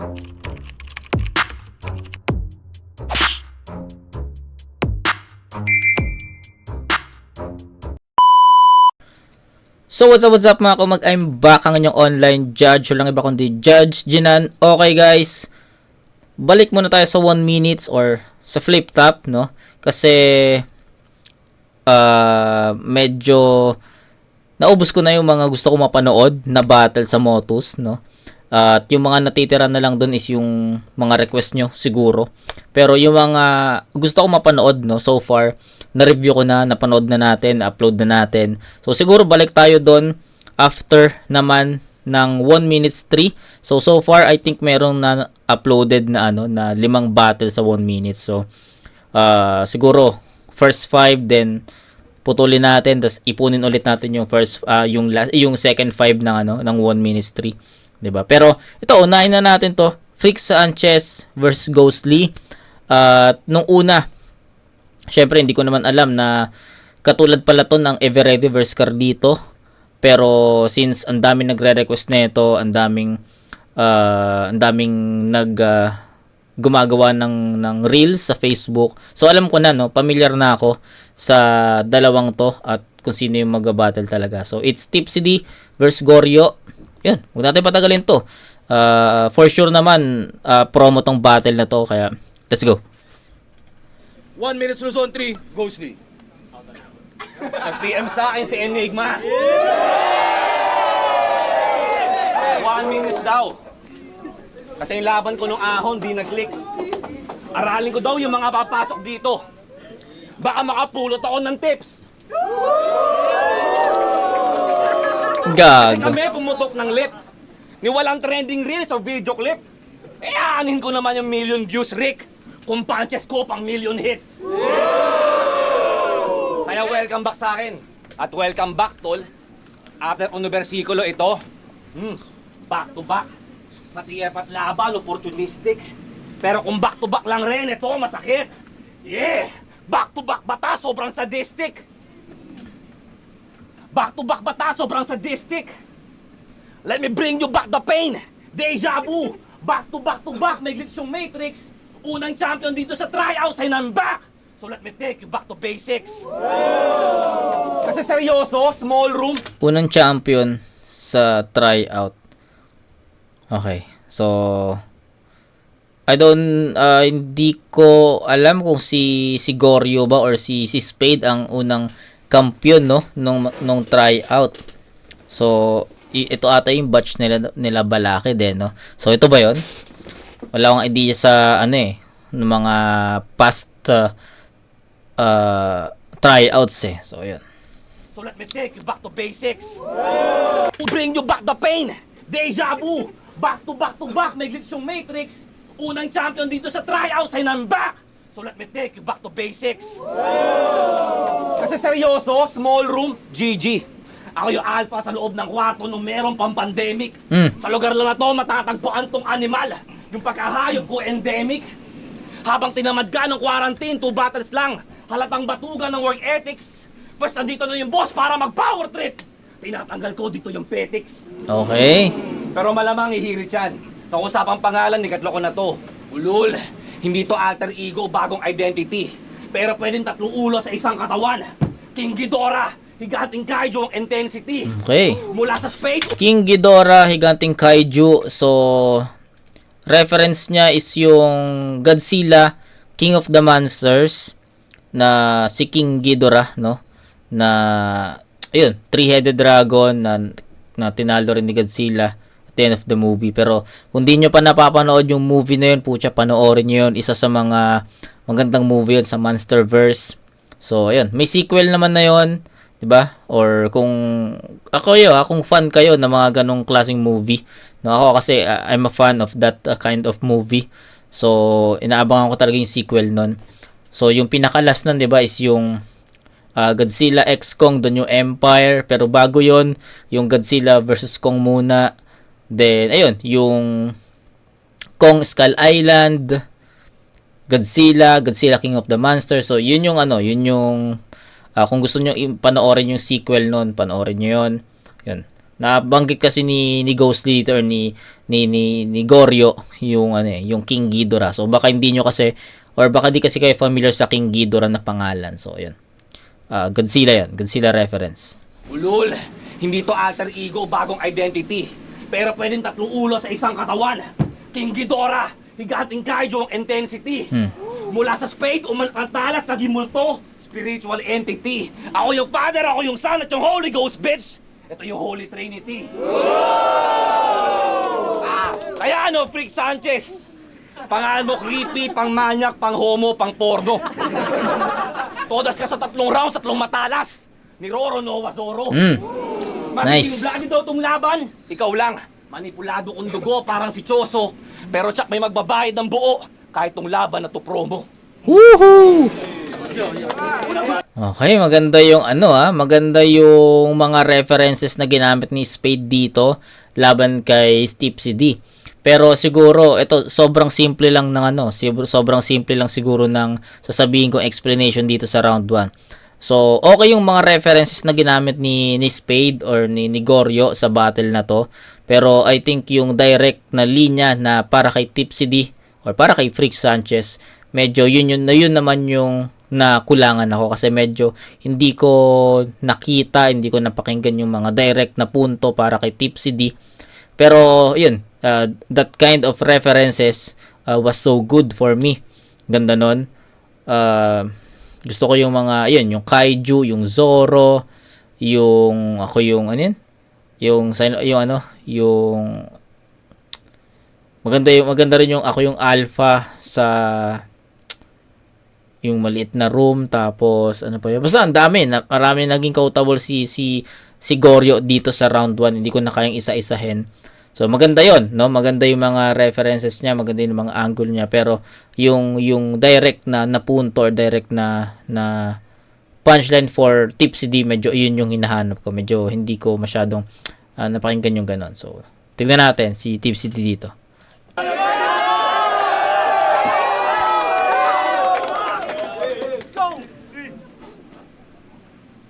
So what's up, what's up mga kumag, I'm back ang inyong online judge, walang iba kundi Judge Jinan. Okay guys, balik muna tayo sa 1 minutes or sa flip top, no? Kasi, ah medyo, naubos ko na yung mga gusto ko mapanood na battle sa Motus, no? At yung mga natitira na lang dun is yung mga request nyo, siguro. Pero yung mga gusto ko mapanood, no, so far, na-review ko na, napanood na natin, upload na natin. So, siguro balik tayo doon after naman ng 1 minutes 3. So, so far, I think merong na uploaded na ano, na limang battle sa 1 minute. So, ah siguro, first 5, then putulin natin, tapos ipunin ulit natin yung first, ah, yung, last, yung second 5 ng ano, ng 1 minutes 3. 'Di ba? Pero ito unahin na natin 'to. Freak Sanchez versus Ghostly. At nung una, syempre hindi ko naman alam na katulad pala to ng Everready versus Cardito. Pero since ang daming nagre-request nito, ang daming ah, ang daming nag ah, gumagawa ng ng reels sa Facebook. So alam ko na no, familiar na ako sa dalawang to at kung sino yung mag-battle talaga. So it's Tipsy D versus Goryo. Yun, huwag natin patagalin to. Ah, for sure naman, ah, promo tong battle na to. Kaya, let's go. 1 minute Luzon 3, Ghostly. Nag-PM sa akin si Enigma. One minutes daw. Kasi yung laban ko nung ahon, di nag-click. Aralin ko daw yung mga papasok dito. Baka makapulot ako ng tips. Kasi Gago. kami pumutok ng lip. Ni walang trending reels o video clip. Eh, aanin ko naman yung million views, Rick. Kung punches ko pang million hits. Kaya welcome back sa akin. At welcome back, tol. After universikulo ito, hmm, back to back. TF at laban, opportunistic. Pero kung back to back lang rin, ito masakit. Yeah! Back to back bata, sobrang sadistic. Back to back bata, sobrang sadistic. Let me bring you back the pain. Deja vu. Back to back to back, may glitch yung Matrix. Unang champion dito sa tryouts ay I'm back. So let me take you back to basics. Kasi seryoso, small room. Unang champion sa tryout. Okay. So, I don't, ah, hindi ko alam kung si, si Goryo ba or si, si Spade ang unang kampiyon, no? Nung, nung tryout. So, ito ata yung batch nila, nila Balake din, no? So, ito ba yon Wala akong idea sa, ano eh, ng mga past uh, uh, tryouts eh. So, yun. So let me take you back to basics. Bring you back the pain. Deja vu. Back to back to back, may glitch yung Matrix. Unang champion dito sa tryouts ay I'm back. So let me take you back to basics. Kasi seryoso, small room, GG. Ako yung alpha sa loob ng kwarto nung merong pang pandemic. Mm. Sa lugar lang na to, matatagpuan tong animal. Yung pagkahayop ko endemic. Habang tinamad ka ng quarantine, two battles lang. Halatang batugan ng work ethics. First, nandito na yung boss para mag-power trip. Tinatanggal ko dito yung petics. Okay. Pero malamang ihirit yan. Nakusapang pangalan ni Katloko na to. Ulul, hindi to alter ego, bagong identity. Pero pwedeng tatlong ulo sa isang katawan. King Ghidorah, higanting kaiju ang intensity. Okay. Mula sa spade, King Ghidorah, Higanting Kaiju. So, reference niya is yung Godzilla, King of the Monsters, na si King Ghidorah, no? Na, ayun, three-headed dragon na, na tinalo rin ni Godzilla at the end of the movie. Pero, kung di nyo pa napapanood yung movie na yun, pucha, panoorin nyo yun. Isa sa mga magandang movie yun sa Monsterverse. So, ayun, may sequel naman na yun. 'di ba? Or kung ako 'yo, akong fan kayo ng mga ganong klaseng movie. No, ako kasi uh, I'm a fan of that uh, kind of movie. So, inaabangan ko talaga yung sequel nun. So, yung pinakalas nun, 'di ba, is yung uh, Godzilla X Kong The New Empire, pero bago 'yon, yung Godzilla versus Kong muna. Then ayun, yung Kong Skull Island, Godzilla, Godzilla King of the Monsters. So, yun yung ano, yun yung Ah, kung gusto niyo panoorin yung sequel noon, panoorin niyo 'yon. 'Yun. Nabanggit kasi ni ni Ghost Leader ni ni ni, ni Goryo yung ano eh, yung King Ghidorah. So baka hindi nyo kasi or baka di kasi kayo familiar sa King Ghidorah na pangalan. So yun. Ah, Godzilla 'yan, Godzilla reference. Ulul, hindi to alter ego, bagong identity. Pero pwedeng tatlong ulo sa isang katawan. King Ghidorah, higanting kaiju ang intensity. Hmm. Mula sa spade, umantalas, naging multo, spiritual entity. Ako yung Father, ako yung Son, at yung Holy Ghost, bitch! Ito yung Holy Trinity. Ah, kaya ano, Freak Sanchez? Pangalan mo creepy, pang manyak, pang homo, pang porno. Todas ka sa tatlong rounds, tatlong matalas. Ni Roro Nova Zoro. Mm. Nice. Nice. daw tong laban. Ikaw lang. Manipulado kong dugo, parang si Choso. Pero tsak may magbabayad ng buo. Kahit tong laban na to promo. Woohoo! Okay, maganda yung ano ah, maganda yung mga references na ginamit ni Spade dito laban kay Steve CD. Pero siguro ito sobrang simple lang ng ano, sobrang simple lang siguro ng sasabihin kong explanation dito sa round 1. So, okay yung mga references na ginamit ni, ni Spade or ni, ni Goryo sa battle na to. Pero I think yung direct na linya na para kay Tipsy D or para kay Freak Sanchez, medyo yun yun na yun naman yung nakulangan ako kasi medyo hindi ko nakita, hindi ko napakinggan yung mga direct na punto para kay Tipsy D. Pero yun, uh, that kind of references uh, was so good for me. Ganda nun. Uh, gusto ko yung mga, yun, yung kaiju, yung Zoro, yung, ako yung, ano yun? Yung, yung ano, yung, maganda yung, maganda rin yung, ako yung alpha sa, yung maliit na room, tapos, ano pa yun? Basta, ang dami, na, marami naging quotable si, si, si Goryo dito sa round 1, hindi ko na kayang isa-isahin. So maganda 'yon, no? Maganda yung mga references niya, maganda yung mga angle niya, pero yung yung direct na na punto or direct na na punchline for Tipsy D, medyo yun yung hinahanap ko. Medyo hindi ko masyadong ah, napakinggan yung ganon. So tignan natin si Tipsy D dito.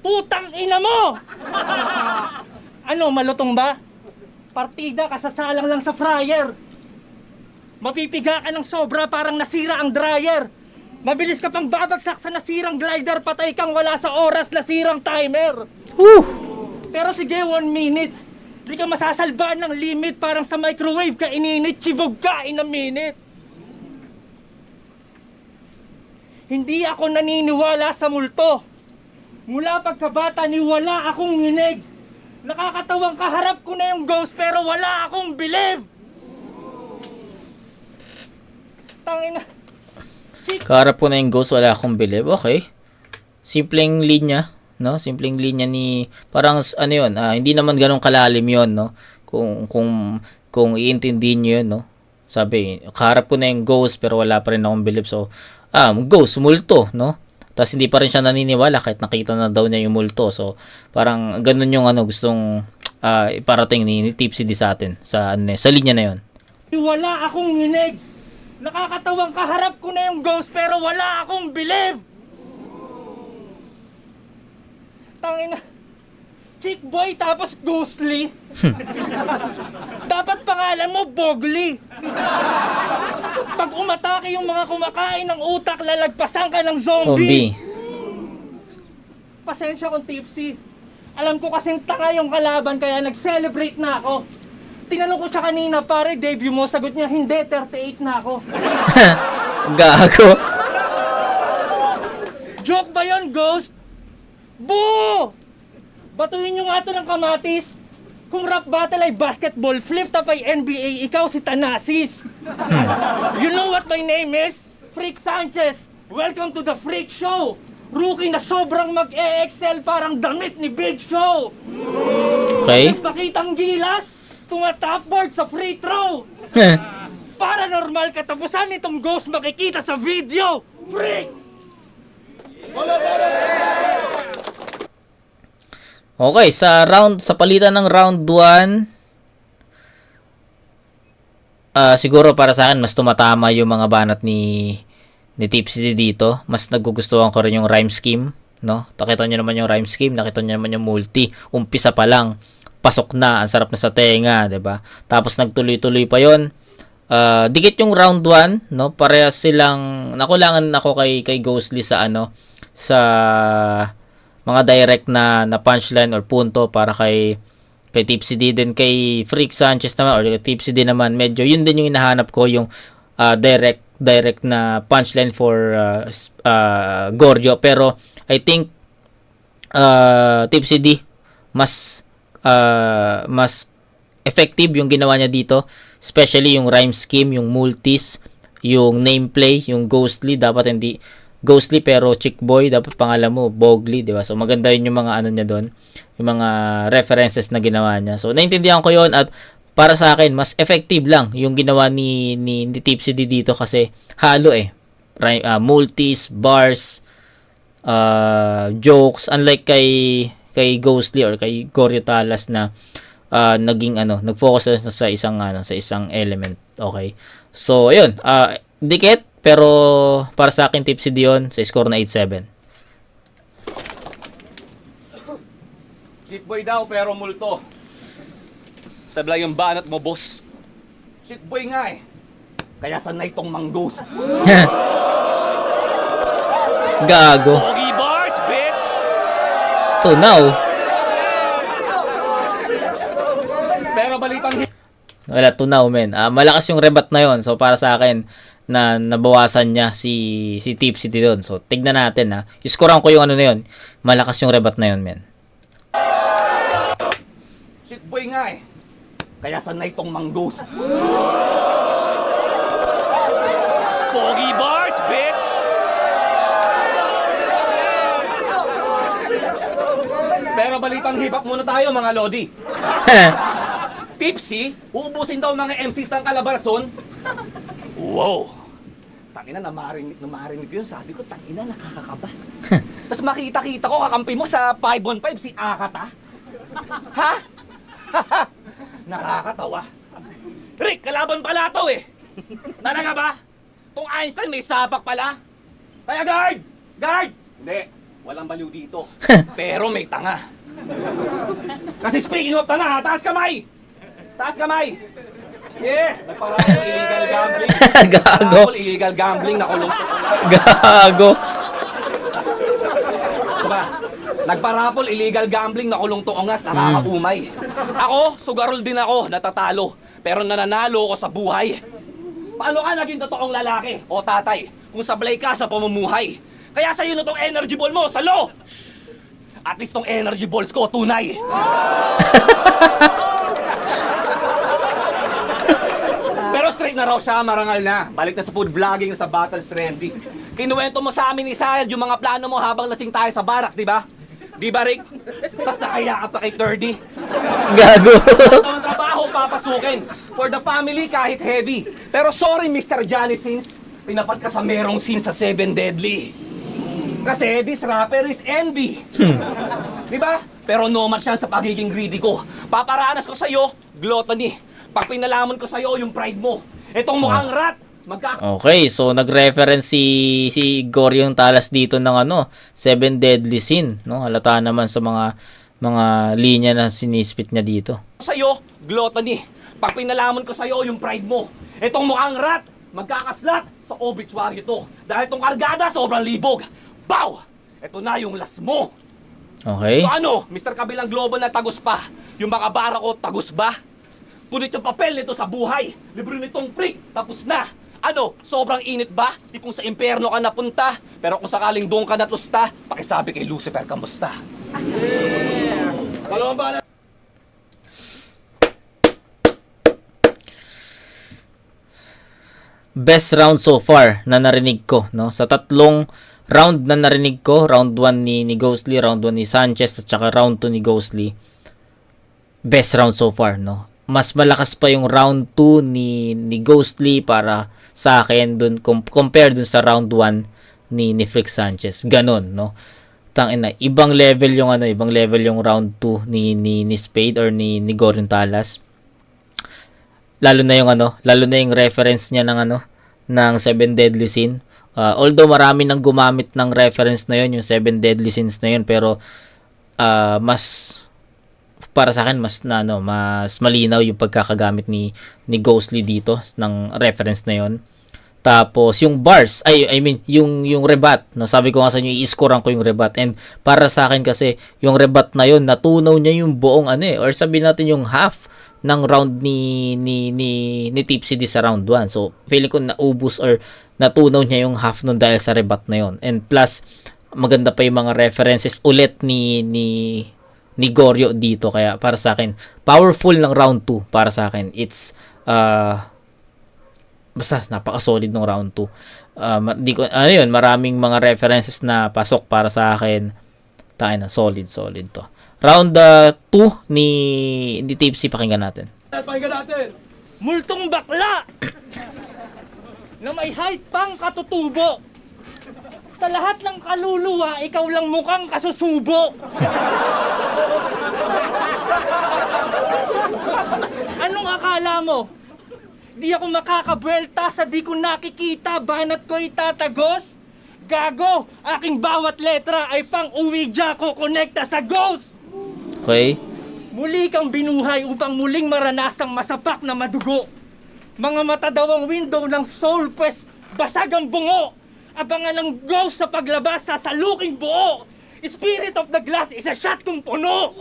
Putang ina mo! ano, malutong ba? Partida kasasalang lang sa fryer. Mapipiga ka ng sobra parang nasira ang dryer. Mabilis ka pang babagsak sa nasirang glider, patay kang wala sa oras, nasirang timer. Pero sige, one minute. Di ka masasalbaan ng limit, parang sa microwave ka ininit, chibog ka in a minute. Hindi ako naniniwala sa multo. Mula pagkabata ni wala akong nginig. Nakakatawang kaharap ko na yung ghost pero wala akong believe. Tangina. Kaharap ko na yung ghost, wala akong believe. Okay. Simpleng linya, no? Simpleng linya ni parang ano 'yon, ah, hindi naman ganun kalalim 'yon, no? Kung kung kung iintindihin niyo 'yun, no? Sabi, kaharap ko na yung ghost pero wala pa rin akong believe. So, ah, ghost, multo, no? Tapos hindi pa rin siya naniniwala kahit nakita na daw niya yung multo. So, parang ganun yung ano gustong ah, iparating ni, ni Tipsy D sa atin sa ano, sa linya na 'yon. Wala akong nginig. Nakakatawang kaharap ko na yung ghost pero wala akong believe. Tangina. Chick boy tapos ghostly. Dapat pangalan mo Bogly. Pag umatake yung mga kumakain ng utak, lalagpasan ka ng Zombie. zombie. Pasensya kung tipsy. Alam ko kasing tanga yung kalaban kaya nag-celebrate na ako. Tinanong ko siya kanina, pare, debut mo. Sagot niya, hindi, 38 na ako. Gago. Joke ba yon Ghost? Boo! Batuhin nyo nga to ng kamatis. Kung rap battle ay basketball, flip top ay NBA, ikaw si Tanasis. you know what my name is? Freak Sanchez. Welcome to the Freak Show. Rookie na sobrang mag-e-excel parang damit ni Big Show. Okay. Nagpakitang gilas, tumatapboard sa free throw. Paranormal katapusan nitong ghost makikita sa video. Freak! Okay, sa round sa palitan ng round 1 ah siguro para sa akin mas tumatama yung mga banat ni ni Tipsy dito. Mas nagugustuhan ko rin yung rhyme scheme, no? Nakita niyo naman yung rhyme scheme, nakita niyo naman yung multi. Umpisa pa lang pasok na, ang sarap na sa tenga, 'di ba? Tapos nagtuloy-tuloy pa 'yon. Ah, dikit yung round 1, no? Parehas silang nakulangan ako kay kay Ghostly sa ano sa mga direct na na punchline or punto para kay kay Tipsy D din. Kay Freak Sanchez naman or kay Tipsy D naman medyo yun din yung hinahanap ko yung ah, direct direct na punchline for uh, ah, Gorgio. Pero I think uh, Tipsy D mas ah, mas effective yung ginawa niya dito especially yung rhyme scheme yung multis yung nameplay yung ghostly. Dapat hindi ghostly pero chick boy dapat pangalan mo bogly di ba? So maganda yun yung mga ano niya doon yung mga references na ginawa niya. So naintindihan ko yon at para sa akin mas effective lang yung ginawa ni ni, ni Tipsy D dito kasi halo eh. Ah, multis bars uh, jokes unlike kay kay Ghostly or kay Goryo Talas na ah, naging ano nag-focus na sa isang ano sa isang element. Okay? So ayun ah dikit pero para sa akin tipsy Dion sa score na 8-7 Shit boy daw pero multo. Sablay yung banat mo, boss. Shit boy nga eh. Kaya sanay tong manggos. gago Pogi bars, bitch! tunaw Pero balitang wala tunaw men Ah, malakas yung rebat na yon so para sa akin na nabawasan niya si si Tipsy doon so tignan natin ha iskoran ko yung ano na yon malakas yung rebat na yon men Shit boy nga eh. Kaya sanay tong manggos. Pogi bars, bitch! Pero balitang hip-hop muna tayo mga lodi. Tipsy, uubusin daw mga MCs ng Calabarzon. Wow! Tangina, namarinig, namarinig ko yun. Sabi ko, tangina, nakakakaba. Tapos makita-kita ko, kakampi mo sa 515, si Akata. Ha? Nakakatawa. Rick, kalaban pala to eh. Talaga ba? Tong Einstein may sapak pala. Kaya guard! Guard! Hindi, walang baliw dito. Pero may tanga. Kasi speaking of tanga, taas kamay! Taas kamay! Yeah! Nagparapol illegal gambling. Gago. Illegal gambling, nakulong ko. gago Diba? Nagparapol, illegal gambling, nakulong to ongas, nakakaumay. Ako, sugarol din ako, natatalo. Pero nananalo ako sa buhay. Paano ka naging totoong lalaki o tatay kung sablay ka sa pamumuhay? Kaya sa'yo na tong energy ball mo, salo! At least tong energy balls ko, tunay. Straight na raw siya, marangal na. Balik na sa food vlogging, sa battle trendy. Kinuwento mo sa amin ni Sayad yung mga plano mo habang lasing tayo sa barracks, di ba? Di ba, Rick? Tapos nakaya ka pa kay 30. gago ang trabaho papasukin. For the family, kahit heavy. Pero sorry, Mr. Johnny Sins. Tinapat ka sa merong scene sa Seven Deadly. Kasi this rapper is envy. Di ba? Pero no match yan sa pagiging greedy ko. Paparanas ko sa'yo, gluttony. Pag pinalaman ko sa'yo yung pride mo. Itong mukhang rat, magka... Okay, so nag-reference si si Gorion Talas dito ng ano, Seven Deadly Sin, no? Halata naman sa mga mga linya na sinispit niya dito. sa'yo, gluttony. Pag pinalaman ko sa'yo yung pride mo. Itong mukhang rat, magkakaslat sa obituary to. Dahil itong kargada, sobrang libog. Bow! Ito na yung last mo. Okay? So ano, Mr. Kabilang Global na tagus pa. Yung mga bara ko, tagus ba? Punit yung papel nito sa buhay. Libro nitong freak, tapos na. Ano, sobrang init ba? Tipong sa impyerno ka napunta. Pero kung sakaling doon ka natusta, pakisabi kay Lucifer, kamusta? Dalawang bala. Best round so far na narinig ko, no? Sa tatlong round na narinig ko, round 1 ni, ni Ghostly, round 1 ni Sanchez, at saka round 2 ni Ghostly, best round so far, no? Mas malakas pa yung round 2 ni, ni Ghostly para sa akin dun, com- compare dun sa round 1 ni, ni Frick Sanchez. Ganon, no? Tangin na, ibang level yung ano, ibang level yung round 2 ni, ni, ni Spade or ni, ni Gordon Talas lalo na yung ano, lalo na yung reference niya ng ano, ng Seven Deadly Sin. Uh, although marami nang gumamit ng reference na yun, yung Seven Deadly Sins na yun, pero uh, mas para sa akin mas na ano, mas malinaw yung pagkakagamit ni ni Ghostly dito ng reference na yon. Tapos yung bars, ay I mean yung yung rebat, no sabi ko nga sa inyo i-scorean ko yung rebat and para sa akin kasi yung rebat na yon natunaw niya yung buong ano eh or sabi natin yung half ng round ni ni ni, ni Tipsy D sa round 1. So feeling ko naubos or natunaw niya yung half nun dahil sa rebat na yon. And plus maganda pa yung mga references ulit ni ni ni Goryo dito kaya para sa akin powerful ng round 2 para sa akin it's uh, basta napaka-solid ng round 2. Uh, di ko, ano yun, maraming mga references na pasok para sa akin. Tayo na, solid, solid to. Round 2 ni, ni Tipsy, pakinggan natin. At pakinggan natin. Multong bakla! na may height pang katutubo. Sa lahat ng kaluluwa, ikaw lang mukhang kasusubo. Anong akala mo? Di ako makakabwelta sa di ko nakikita, banat ko itatagos? Gago, aking bawat letra ay pang uwidya ko konekta sa ghost! Okay? Muli kang binuhay upang muling maranasang masapak na madugo. Mga mata daw ang window ng soul pwes basag ang bungo. Abangan ng ghost sa paglabas sa saluking buo. Spirit of the glass, isa shot kong puno.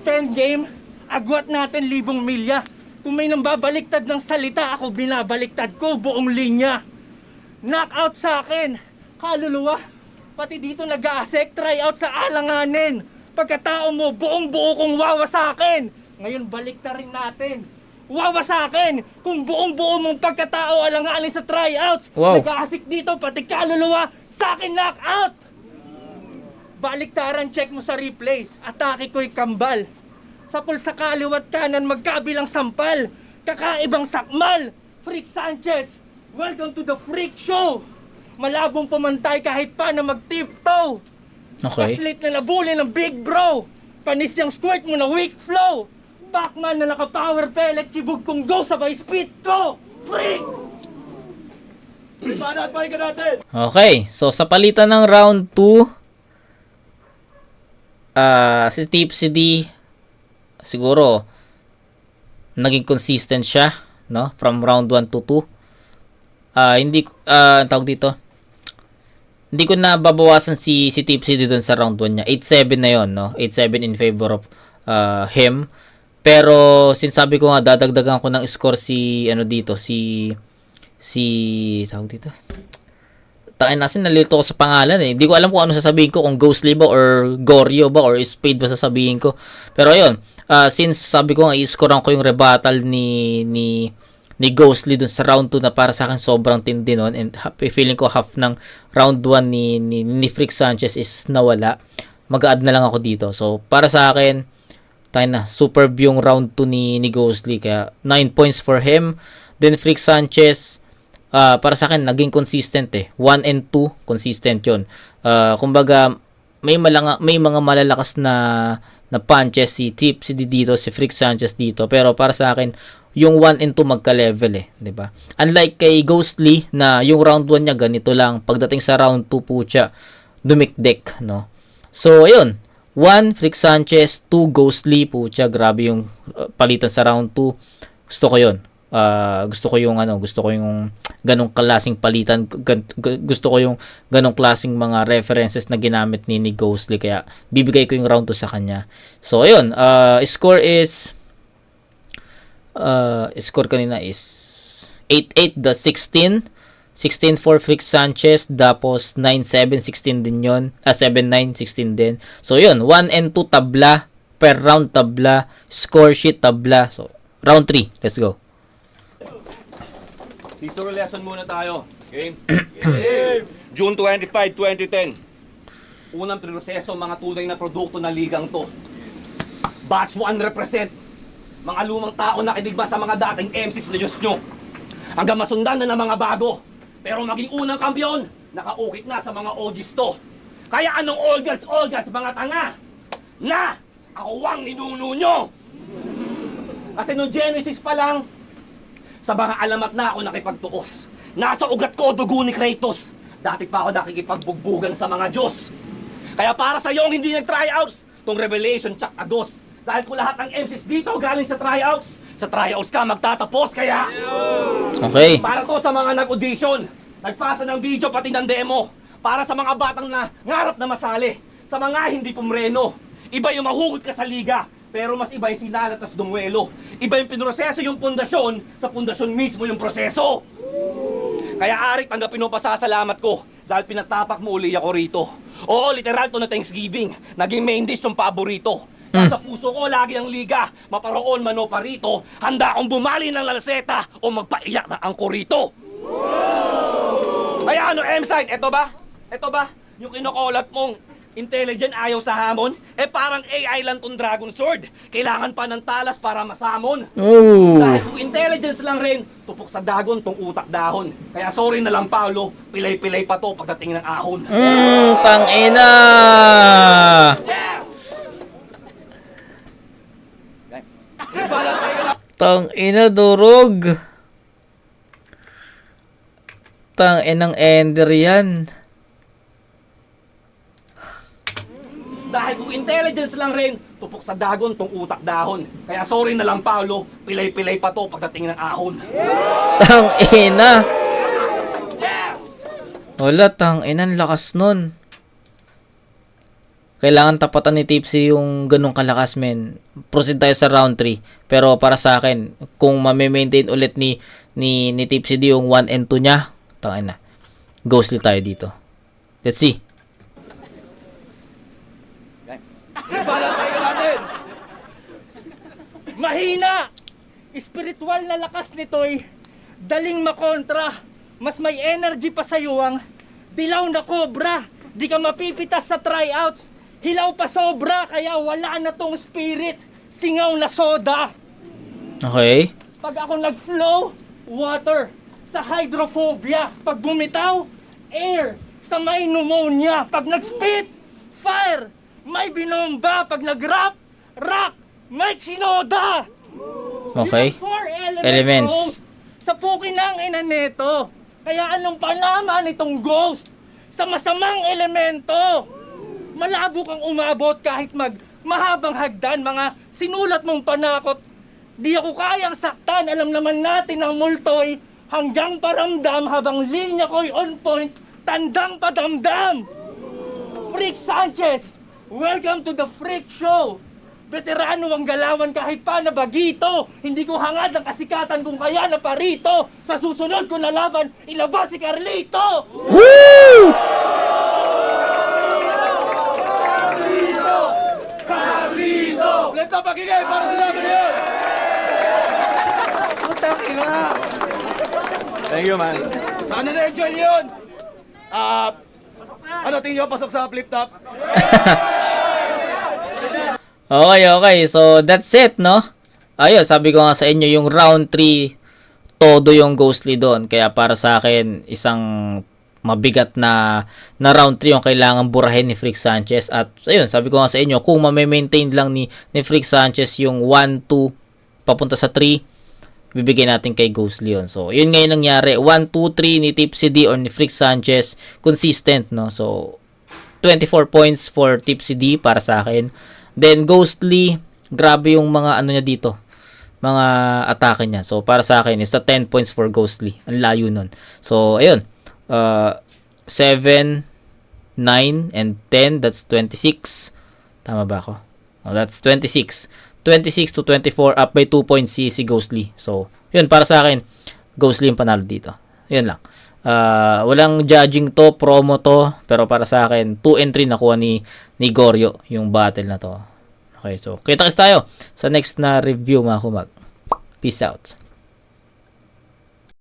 Ten game, agwat natin libong milya. Kung may nambabaliktad ng salita, ako binabaliktad ko buong linya. Knockout sa akin, kaluluwa. Pati dito nag-aasek, try out sa alanganin. Pagkatao mo, buong buo kong wawa sa akin. Ngayon balik na rin natin. Wawa sa akin kung buong buo mong pagkatao alanganin sa tryouts. Wow. Nag-aasik dito, pati kaluluwa, sa akin knockout. Baliktaran check mo sa replay. Atake ko'y kambal. Sa pulsa kaliwat kanan magkabilang sampal. Kakaibang sakmal. Freak Sanchez, welcome to the Freak Show. Malabong pumantay kahit pa na mag-tiptoe. Okay. Paslit na nabuli ng big bro. Panis yung squirt mo na weak flow. Pacman na naka-power pellet, kibog kong go sabay speed ko. Freak! Paano at natin. Okay. So, sa palitan ng round 2, ah si Tipsy D, siguro, naging consistent siya, no? From round 1 to 2. Ah, hindi, ang tawag dito, hindi ko na babawasan si si Tipsy D doon sa round 1 niya. 8-7 na 'yon, no? 8-7 in favor of uh, him. Pero since sabi ko nga dadagdagan ko ng score si ano dito, si si tawag dito. Tain nasin nalito ko sa pangalan eh. Hindi ko alam kung ano sasabihin ko kung Ghostly ba or Goryo ba or Spade ba sasabihin ko. Pero ayun, ah, since sabi ko nga i-scorean ko yung rebuttal ni ni ni Ghostly dun sa round 2 na para sa akin sobrang tindi nun and happy feeling ko half ng round 1 ni, ni, ni Frick Sanchez is nawala mag-add na lang ako dito so para sa akin tayo na superb yung round 2 ni, ni Ghostly kaya 9 points for him. Then Frick Sanchez ah, para sa akin naging consistent eh. 1 and 2 consistent yun. Ah, kumbaga may malanga, may mga malalakas na na punches si Tip si dito si Frick Sanchez dito. Pero para sa akin yung 1 and 2 magka-level eh, 'di ba? Unlike kay Ghostly na yung round 1 niya ganito lang, pagdating sa round 2 po siya dumikdik, no? So ayun, 1 Frick Sanchez, 2 Ghostly siya, grabe yung uh, palitan sa round 2. Gusto ko 'yon. Ah, gusto ko yung ano, gusto ko yung ganong klaseng palitan, gusto ko yung ganong klaseng mga references na ginamit ni, ni Ghostly kaya bibigay ko yung round 2 sa kanya. So ayun, uh, score is uh, score kanina is 8-8 the 16 16 for Frick Sanchez tapos 9-7 16 din yon ah 7-9 16 din so yun 1 and 2 tabla per round tabla score sheet tabla so round 3 let's go History lesson muna tayo. Okay? Game. June 25, 2010. Unang proseso mga tunay na produkto ng ligang to. Batch 1 represent. Mga lumang tao na kinigma sa mga dating MCs na Diyos nyo. Hanggang masundan na ng mga bago. Pero maging unang kampiyon, nakaukit na sa mga OGs to. Kaya anong all girls, all girls, mga tanga? Na! Ako ang ninuno nyo! Kasi no Genesis pa lang, sa mga alamat na ako nakipagtuos. Nasa ugat ko dugo ni Kratos. Dati pa ako nakikipagbugbugan sa mga Diyos. Kaya para sa ang hindi nag-tryouts, tong Revelation Agos. Dahil po lahat ng MCs dito galing sa tryouts. Sa tryouts ka magtatapos, kaya Okay. para to sa mga nag-audition, nagpasa ng video pati ng demo. Para sa mga batang na ngarap na masali. Sa mga hindi pumreno. Iba yung mahugot ka sa liga, pero mas iba yung sinalat at dumuelo. Iba yung pinroseso yung pundasyon, sa pundasyon mismo yung proseso. Kaya Arik, tanggapin mo pasasalamat ko dahil pinatapak mo uli ako rito. Oo, literal to na Thanksgiving. Naging main dish tong paborito. Sa puso ko lagi ang liga, maparoon man o parito, handa akong bumali ng lalseta o magpaiyak na ang korito. Kaya ano, M-site, eto ba? Eto ba? Yung kinukulat mong intelligent ayaw sa hamon, eh parang AI lang tong Dragon Sword. Kailangan pa ng talas para masamon. Ooh. Dahil kung intelligence lang rin, tupok sa dagon tong utak dahon. Kaya sorry na lang Paolo, pilay-pilay pa to pagdating ng ahon. Mm, tangina. Tangina durog. Tanginang ender yan. Dahil kung intelligence lang rin, tupok sa dagon tong utak dahon. Kaya sorry na lang Paolo, pilay-pilay pa to pagdating ng ahon. Tangina. Wala, tanginan lakas nun. Kailangan tapatan ni Tipsy yung ganong kalakas, men. Proceed tayo sa round 3. Pero para sa akin, kung mame-maintain ulit ni ni ni Tipsy D yung 1 and 2 niya, tangina. Ghostly tayo dito. Let's see. Mahina! Espiritual na lakas nito'y daling makontra. Mas may energy pa sa ang dilaw na kobra. Di ka mapipitas sa tryouts. Hilaw pa sobra, kaya wala na tong spirit. Singaw na soda. Okay. Pag ako nag-flow, water. Sa hydrophobia. Pag bumitaw, air. Sa may pneumonia. Pag nag-spit, fire. May binomba. Pag nag-rap, rock. May chinoda. Okay. Yung four elements. Elements. Sa puki ng ina neto. Kaya anong panama nitong ghost? Sa masamang elemento. Malabo kang umabot kahit mag mahabang hagdan, mga sinulat mong panakot. Di ako kayang saktan, alam naman natin ang multoy hanggang paramdam habang linya ko'y on point, tandang padamdam. Freak Sanchez, welcome to the Freak Show. Veterano ang galawan kahit pa na bagito. Hindi ko hangad ang kasikatan kung kaya na parito. Sa susunod ko na laban, ilabas si Carlito. Woo! Let's up, pakingay para sa laban na yun! Thank you, man. Sana na-enjoy yun! Ah, ano tingin niyo pasok sa flip top? Okay, okay. So, that's it, no? Ayun, sabi ko nga sa inyo, yung round 3, todo yung ghostly doon. Kaya para sa akin, isang mabigat na, na round 3 yung kailangan burahin ni Freak Sanchez. At, ayun, sabi ko nga sa inyo, kung ma-maintain lang ni, ni Freak Sanchez yung 1, 2, papunta sa 3, bibigay natin kay Ghostly yun. So, yun ngayon nangyari. 1, 2, 3 ni Tipsy D or ni Freak Sanchez, consistent, no? So, 24 points for Tipsy D para sa akin. Then Ghostly, grabe yung mga ano niya dito. Mga atake niya. So para sa akin, is 10 points for Ghostly. Ang layo nun. So ayun. Uh, 7, 9, and 10. That's 26. Tama ba ako? Oh, that's 26. 26 to 24 up by 2 points si, si Ghostly. So, yun para sa akin, Ghostly yung panalo dito. Yun lang. Ah, walang judging to, promo to, pero para sa akin, 2 and 3 nakuha ni, ni Goryo yung battle na to. Okay, so kita-kits tayo sa next na review mga kumag. Peace out.